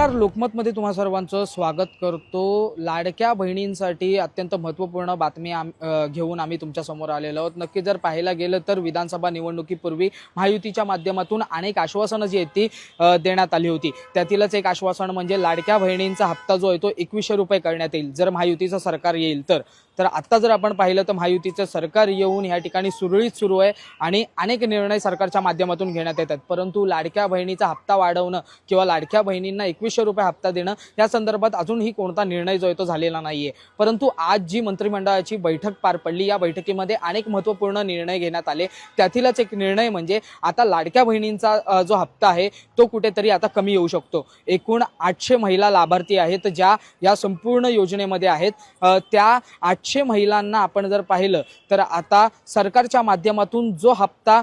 नमस्कार लोकमतमध्ये तुम्हा सर्वांचं स्वागत करतो. लाडक्या बहिणींसाठी अत्यंत महत्त्वपूर्ण बातमी आम घेऊन आम्ही तुमच्यासमोर आलेलो आहोत. नक्की जर पाहायला गेलं तर विधानसभा निवडणुकीपूर्वी महायुतीच्या माध्यमातून अनेक आश्वासनं जी आहेत ती देण्यात आली होती. त्यातीलच एक आश्वासन म्हणजे लाडक्या बहिणींचा हप्ता जो आहे तो एकवीसशे रुपये करण्यात येईल. जर महायुतीचं सरकार येईल तर. तर आत्ता जर आपण पाहिलं तर महायुतीचं सरकार येऊन या ठिकाणी सुरळीत सुरू आहे आणि अनेक निर्णय सरकारच्या माध्यमातून घेण्यात येतात. परंतु लाडक्या बहिणीचा हप्ता वाढवणं किंवा लाडक्या बहिणींना एकवीसशे रुपये हप्ता देणं या संदर्भात अजूनही कोणता निर्णय जो आहे तो झालेला नाहीये. परंतु आज जी मंत्रिमंडळाची बैठक पार पडली या बैठकीमध्ये अनेक महत्त्वपूर्ण निर्णय घेण्यात आले. त्यातीलच एक निर्णय म्हणजे आता लाडक्या बहिणींचा जो हप्ता आहे तो कुठेतरी आता कमी येऊ शकतो. एकूण आठशे महिला लाभार्थी आहेत ज्या या संपूर्ण योजनेमध्ये आहेत. त्या आठशे महिलांना आपण जर पाहिलं तर आता सरकारच्या माध्यमातून जो हप्ता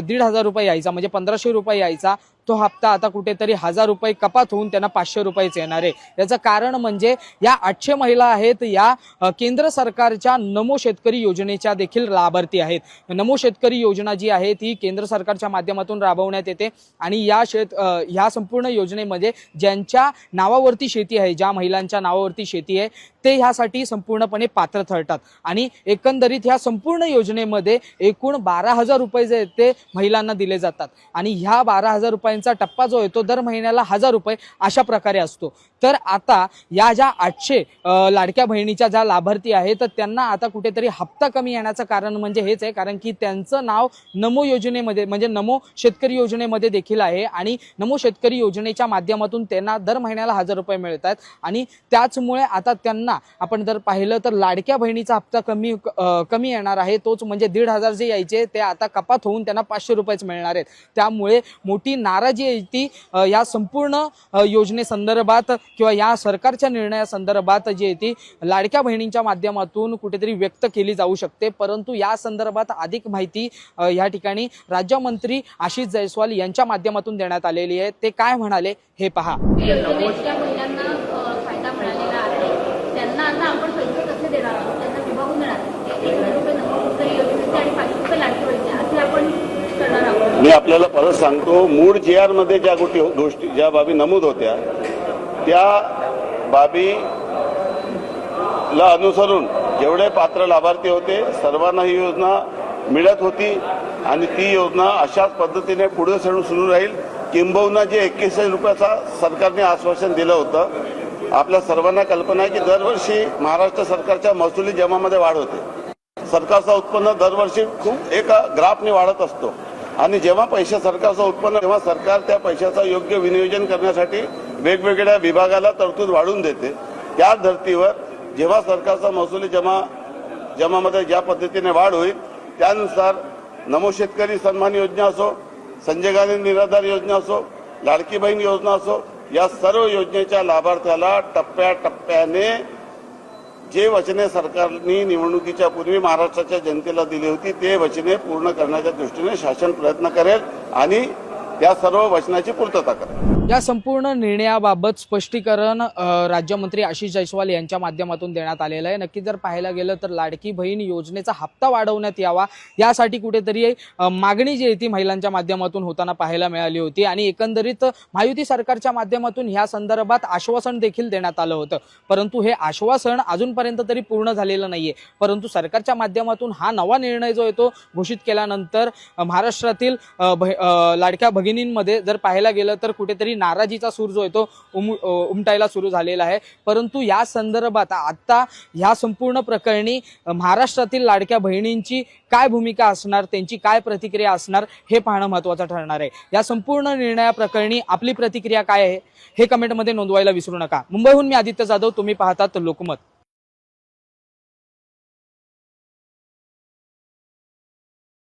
दीड हजार रुपये यायचा म्हणजे पंधराशे रुपये यायचा तो हप्ता आता कुठेतरी हजार रुपये कपात होऊन त्यांना पाचशे रुपयेच येणार आहे. याचं कारण म्हणजे या आठशे महिला आहेत या केंद्र सरकारच्या नमो शेतकरी योजनेच्या देखील लाभार्थी आहेत. नमो शेतकरी योजना जी आहे ती केंद्र सरकारच्या माध्यमातून राबवण्यात येते आणि या शेत ह्या संपूर्ण योजनेमध्ये ज्यांच्या नावावरती शेती आहे ज्या महिलांच्या नावावरती शेती आहे ते ह्यासाठी संपूर्णपणे पात्र ठरतात. आणि एकंदरीत ह्या संपूर्ण योजनेमध्ये एकूण बारा हजार रुपये जे ते महिलांना दिले जातात. आणि ह्या बारा हजार रुपये रुपयांचा टप्पा जो आहे तो दर महिन्याला हजार रुपये अशा प्रकारे असतो. तर आता या ज्या आठशे लाडक्या बहिणीच्या ज्या लाभार्थी आहेत तर त्यांना आता कुठेतरी हप्ता कमी येण्याचं कारण म्हणजे हेच आहे. कारण की त्यांचं नाव नमो योजनेमध्ये म्हणजे नमो शेतकरी योजनेमध्ये देखील आहे. आणि नमो शेतकरी योजनेच्या माध्यमातून त्यांना दर महिन्याला हजार रुपये मिळत आहेत आणि त्याचमुळे आता त्यांना आपण जर पाहिलं तर लाडक्या बहिणीचा हप्ता कमी कमी येणार आहे. तोच म्हणजे दीड हजार जे यायचे ते आता कपात होऊन त्यांना पाचशे रुपयेच मिळणार आहेत. त्यामुळे मोठी नाराजी आहे ती या संपूर्ण योजनेसंदर्भात किंवा या सरकारच्या निर्णयासंदर्भात जी आहे ती लाडक्या बहिणींच्या माध्यमातून कुठेतरी व्यक्त केली जाऊ शकते. परंतु या संदर्भात अधिक माहिती या ठिकाणी राज्यमंत्री आशिष जयस्वाल यांच्या माध्यमातून देण्यात आलेली आहे. ते काय म्हणाले हे पहा योजनेत ज्या महिलांना अ, फायदा मिळालेला आहे त्यांना आता आपण पैसे कसे देणार आहोत त्यांना विभागून देणार आहोत. ते एक हजार रुपये नमोदुत्तरी योजनेचे आणि पाचशे रुपये लाडकी बहिणी असे आपण करणार आहोत मी आपल्याला परत सांगतो मूळ जी आरमध्ये ज्या गोष्टी गोष्टी ज्या बाबी नमूद होत्या त्या बाबी ला अनुसरून जेवढे पात्र लाभार्थी होते सर्वांना ही योजना मिळत होती आणि ती योजना अशाच पद्धतीने पुढे सरून सुरू राहील. किंबहुना जे एकवीस रुपयाचा सरकारने आश्वासन दिलं होतं आपल्या सर्वांना कल्पना आहे की दरवर्षी महाराष्ट्र सरकारच्या महसुली जमामध्ये वाढ होते. सरकारचं उत्पन्न दरवर्षी खूप एका ग्राफने वाढत असतो. आणि जेव्हा पैसे सरकारचं उत्पन्न तेव्हा सरकार त्या पैशाचं योग्य विनियोजन करण्यासाठी वेगवेगळ्या विभागाला तरतूद वाढवून देते. त्या धर्तीवर जेव्हा सरकारचा महसुली जमा जमामध्ये ज्या पद्धतीने वाढ होईल त्यानुसार नमो शेतकरी सन्मान योजना असो संजय गांधी निराधार योजना असो लाडकी बहीण योजना असो या सर्व योजनेच्या लाभार्थ्याला टप्प्याटप्प्याने जे वचने सरकारने निवडणुकीच्या पूर्वी महाराष्ट्राच्या जनतेला दिली होती ते वचने पूर्ण करण्याच्या दृष्टीने शासन प्रयत्न करेल आणि त्या सर्व वचनाची पूर्तता करेल. या संपूर्ण निर्णयाबाबत स्पष्टीकरण राज्यमंत्री आशिष जयस्वाल यांच्या माध्यमातून देण्यात आलेलं आहे. नक्की जर पाहायला गेलं तर लाडकी बहीण योजनेचा हप्ता वाढवण्यात यावा. यासाठी कुठेतरी मागणी जी आहे ती महिलांच्या माध्यमातून होताना पाहायला मिळाली होती आणि एकंदरीत महायुती सरकारच्या माध्यमातून ह्या संदर्भात आश्वासन देखील देण्यात आलं होतं. परंतु हे आश्वासन अजूनपर्यंत तरी पूर्ण झालेलं नाहीये. परंतु सरकारच्या माध्यमातून हा नवा निर्णय जो आहे तो घोषित केल्यानंतर महाराष्ट्रातील भ- लाडक्या भगिनींमध्ये जर पाहायला गेलं तर कुठेतरी नाराजीचा सूर जो आहे तो उम उमटायला सुरू झालेला आहे. परंतु या संदर्भात आता ह्या संपूर्ण प्रकरणी महाराष्ट्रातील लाडक्या बहिणींची काय भूमिका असणार त्यांची काय प्रतिक्रिया असणार हे पाहणं महत्त्वाचं ठरणार आहे. या संपूर्ण निर्णयाप्रकरणी आपली प्रतिक्रिया काय आहे हे कमेंटमध्ये नोंदवायला विसरू नका. मुंबईहून मी आदित्य जाधव तुम्ही पाहतात लोकमत.